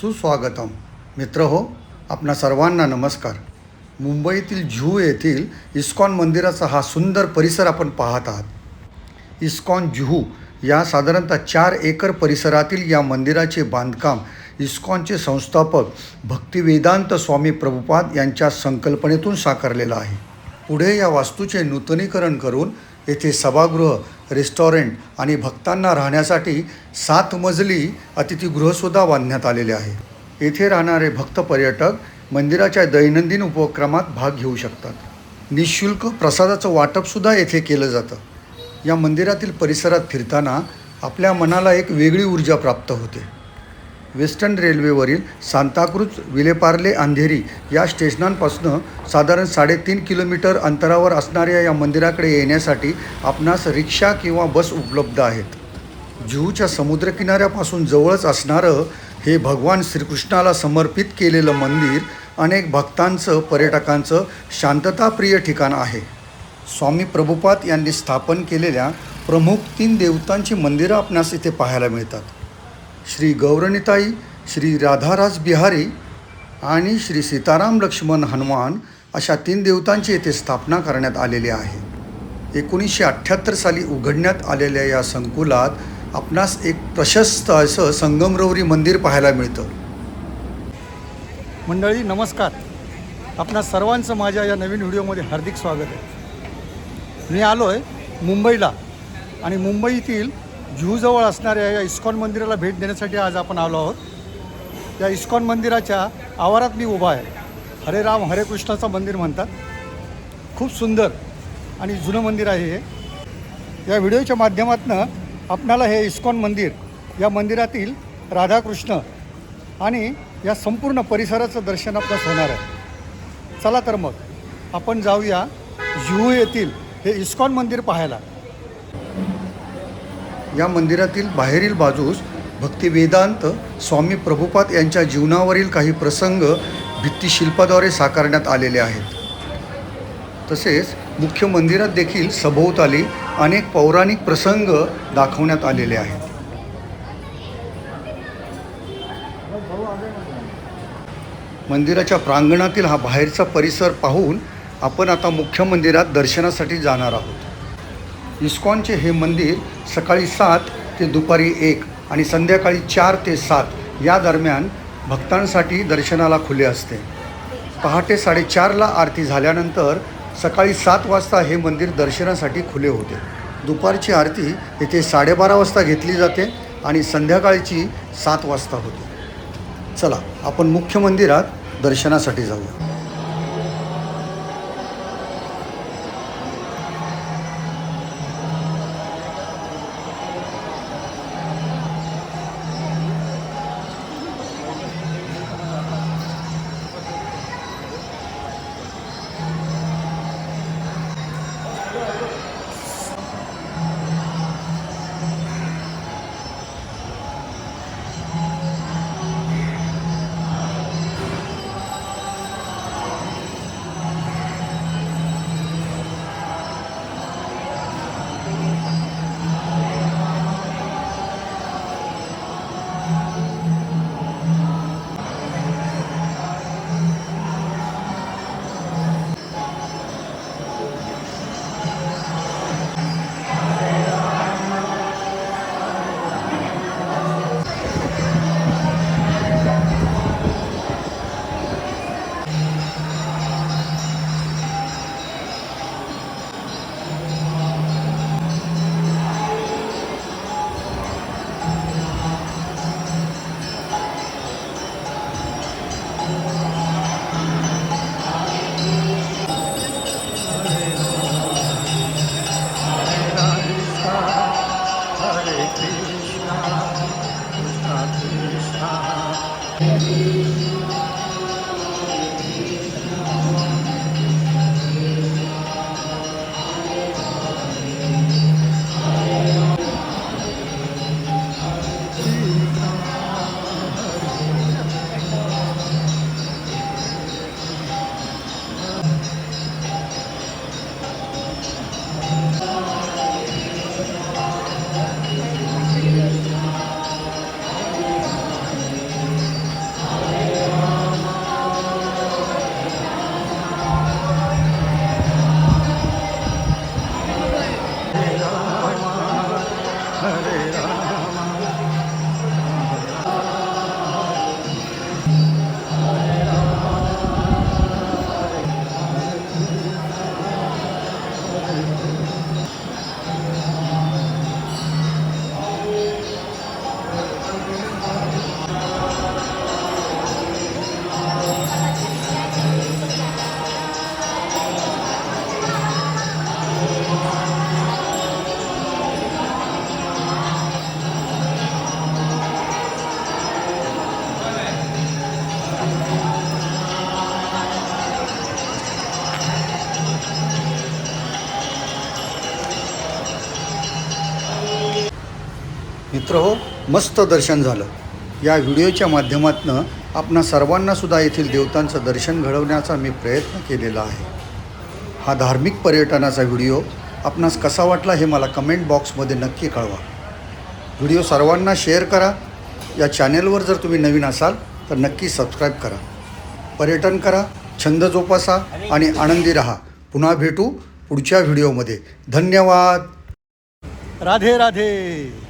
सुस्वागतम. मित्र हो आपणा सर्वांना नमस्कार. मुंबईतील जुहू येथील इस्कॉन मंदिराचा हा सुंदर परिसर आपण पाहत आहात. इस्कॉन जुहू या साधारणतः चार एकर परिसरातील या मंदिराचे बांधकाम इस्कॉनचे संस्थापक भक्तिवेदांत स्वामी प्रभुपाद यांच्या संकल्पनेतून साकारलेलं आहे. पुढे या वास्तूचे नूतनीकरण करून येथे सभागृह रेस्टॉरंट आणि भक्तांना राहण्यासाठी सात मजली अतिथीगृहसुद्धा बांधण्यात आलेले आहे. येथे राहणारे भक्त पर्यटक मंदिराच्या दैनंदिन उपक्रमात भाग घेऊ शकतात. निशुल्क प्रसादाचं वाटपसुद्धा येथे केलं जातं. या मंदिरातील परिसरात फिरताना आपल्या मनाला एक वेगळी ऊर्जा प्राप्त होते. वेस्टर्न रेल्वेवरील सांताक्रूज विलेपार्ले अंधेरी या स्टेशनांपासून साधारण साडेतीन किलोमीटर अंतरावर असणाऱ्या या मंदिराकडे येण्यासाठी आपणास रिक्षा किंवा बस उपलब्ध आहेत. जुहूच्या समुद्रकिनाऱ्यापासून जवळच असणारं हे भगवान श्रीकृष्णाला समर्पित केलेलं मंदिर अनेक भक्तांचं पर्यटकांचं शांतताप्रिय ठिकाण आहे. स्वामी प्रभुपाद यांनी स्थापन केलेल्या प्रमुख तीन देवतांची मंदिरं आपणास इथे पाहायला मिळतात. श्री गौरणीताई श्री राधाराज बिहारी आणि श्री सीताराम लक्ष्मण हनुमान अशा तीन देवतांची येथे स्थापना करण्यात आलेली आहे. एकोणीसशे अठ्ठ्याहत्तर साली उघडण्यात आलेल्या या संकुलात आपणास एक प्रशस्त असं संगमरवरी मंदिर पाहायला मिळतं. मंडळी नमस्कार. आपणा सर्वांचं माझ्या या नवीन व्हिडिओमध्ये हार्दिक स्वागत आहे. मी आलो आहे मुंबईला आणि मुंबईतील जुहूजवळ असणाऱ्या या इस्कॉन मंदिराला भेट देण्यासाठी आज आपण आलो आहोत. या इस्कॉन मंदिराच्या आवारात मी उभा आहे. हरे राम हरे कृष्णाचं मंदिर म्हणतात. खूप सुंदर आणि जुनं मंदिर आहे हे. या व्हिडिओच्या माध्यमातून आपणाला हे इस्कॉन मंदिर या मंदिरातील राधाकृष्ण आणि या संपूर्ण परिसराचं दर्शन आपल्यास होणार आहे. चला तर मग आपण जाऊया जुहू येथील हे इस्कॉन मंदिर पाहायला. या मंदिरातील बाहेरील बाजूस भक्तिवेदांत स्वामी प्रभुपाद यांच्या जीवनावरील काही प्रसंग भित्तिशिल्पाद्वारे साकारण्यात आलेले आहेत. तसेच मुख्य मंदिरात देखील सभोवताली अनेक पौराणिक प्रसंग दाखवण्यात आलेले आहेत. मंदिराच्या प्रांगणातील हा बाहेरचा परिसर पाहून आपण आता मुख्य मंदिरात दर्शनासाठी जाणार आहोत. इस्कॉनचे हे मंदिर सकाळी सात ते दुपारी एक आणि संध्याकाळी चार ते सात या दरम्यान भक्तांसाठी दर्शनाला खुले असते. पहाटे साडेचारला आरती झाल्यानंतर सकाळी सात वाजता हे मंदिर दर्शनासाठी खुले होते. दुपारची आरती येथे साडेबारा वाजता घेतली जाते आणि संध्याकाळची सात वाजता होते. चला आपण मुख्य मंदिरात दर्शनासाठी जाऊया. Hare Rama मित्र हो मस्त दर्शन झालं. या व्हिडिओच्या माध्यमातून आपणा सर्वांनासुद्धा येथील देवतांचं दर्शन घडवण्याचा मी प्रयत्न केलेला आहे. हा धार्मिक पर्यटनाचा व्हिडिओ आपणास कसा वाटला हे मला कमेंट बॉक्समध्ये नक्की कळवा. व्हिडिओ सर्वांना शेअर करा. या चॅनेलवर जर तुम्ही नवीन असाल तर नक्की सबस्क्राईब करा. पर्यटन करा छंद जोपासा आणि आनंदी रहा. पुन्हा भेटू पुढच्या व्हिडिओमध्ये. धन्यवाद. राधे राधे.